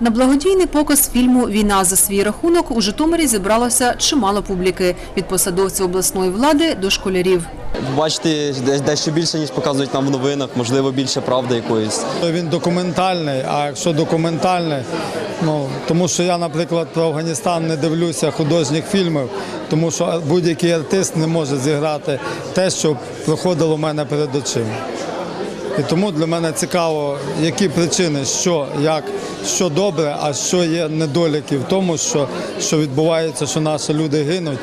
На благодійний показ фільму Війна за свій рахунок у Житомирі зібралося чимало публіки від посадовців обласної влади до школярів. Бачити десь дещо більше, ніж показують нам в новинах, можливо, більше правди якоїсь. Він документальний, а якщо документальний, ну тому що я, наприклад, про Афганістан не дивлюся художніх фільмів, тому що будь-який артист не може зіграти те, що проходило в мене перед очима. І тому для мене цікаво, які причини, що, як, що добре, а що є недоліки в тому, що, що відбувається, що наші люди гинуть.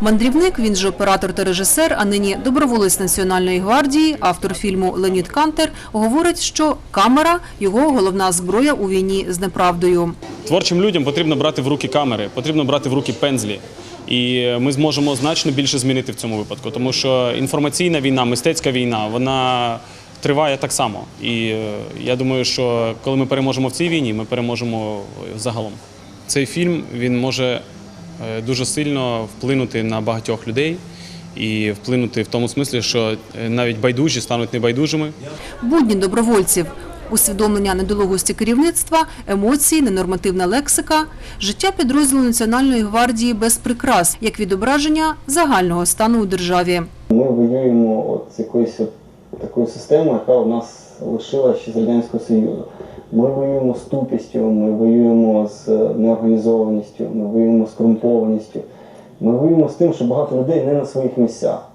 Мандрівник, він же оператор та режисер, а нині доброволець Національної гвардії, автор фільму Леонід Кантер, говорить, що камера – його головна зброя у війні з неправдою. Творчим людям потрібно брати в руки камери, потрібно брати в руки пензлі. І ми зможемо значно більше змінити в цьому випадку, тому що інформаційна війна, мистецька війна, вона триває так само. І е, я думаю, що коли ми переможемо в цій війні, ми переможемо загалом. Цей фільм він може е, дуже сильно вплинути на багатьох людей і вплинути в тому смислі, що е, навіть байдужі стануть небайдужими. Будні добровольців – усвідомлення недолугості керівництва, емоції, ненормативна лексика, життя підрозділу Національної гвардії без прикрас, як відображення загального стану у державі. Ми воюємо от з якоюсь от такою системою, яка у нас лишилася ще з Радянського Союзу. Ми воюємо з тупістю, ми воюємо з неорганізованістю, ми воюємо з корумпованістю. Ми воюємо з тим, що багато людей не на своїх місцях.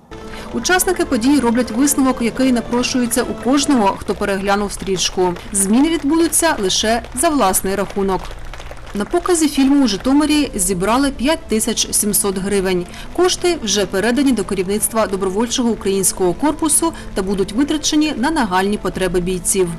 Учасники події роблять висновок, який напрошується у кожного, хто переглянув стрічку. Зміни відбудуться лише за власний рахунок. На показі фільму у Житомирі зібрали 5700 гривень. Кошти вже передані до керівництва добровольчого українського корпусу та будуть витрачені на нагальні потреби бійців.